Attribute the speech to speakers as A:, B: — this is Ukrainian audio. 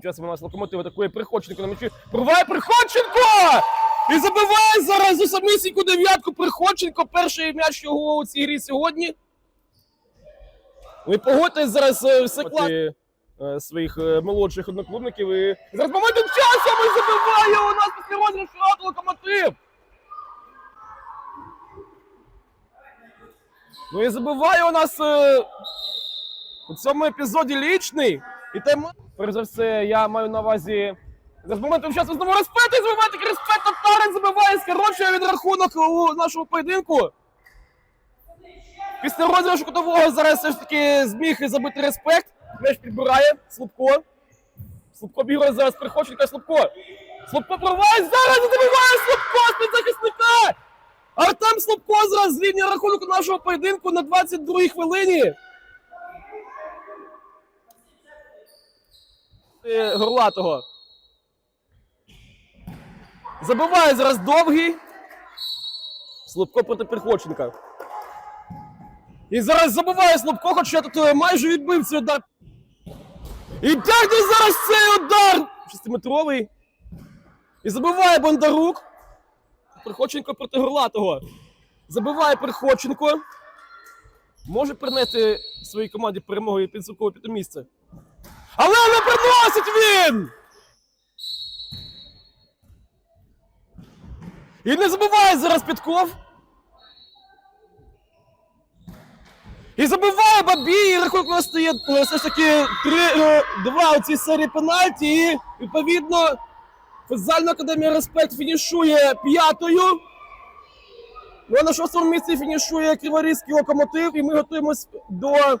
A: Тим часом у нас локомотив атакує Приходченко на м'ячі. Пробиває Приходченко! І забиває зараз у самісіньку дев'ятку Приходченко. Перший м'яч його у цій грі сьогодні. Ви погодьтесь зараз е, все класно. Своїх е, молодших одноклубників і зараз моментом часу і забиває у нас після розіграшу аут локомотив. Ну і забиває у нас е, у цьому епізоді лічний. І тем, перш за все, я маю на увазі. За моментом часу знову забиває такий респект Татарин забиває, скорочує він рахунок у нашому поєдинку. Після розіграшу кутового зараз все ж таки зміг забити респект. Меч підбирає Слупко. Слупко бігає зараз Приходченка Слупко. Слупко проває зараз забиває Слупко з захисника. Артем Слупко зараз зрівнює рахунок нашого поєдинку на 22-й хвилині. Горлатого. Забиває зараз довгий. Слупко проти Приходченка. І зараз забиває Слупко, хоча тут е, майже відбив цей удар. І тягне зараз цей удар! Шестиметровий. І забиває Бондарук. Приходченко проти Горлатого. Забиває Приходченко. Може принести своїй команді перемогу і підсумкове п'яте місце. Але не приносить він! І не забиває зараз Підков. І забиває Бабі, і рахунок у стає е, все ж таки 3-2 у цій серії пенальті. І відповідно Футзальна академія Респект фінішує п'ятою. Ну а на шостому місці фінішує Криворізький локомотив, і ми готуємось до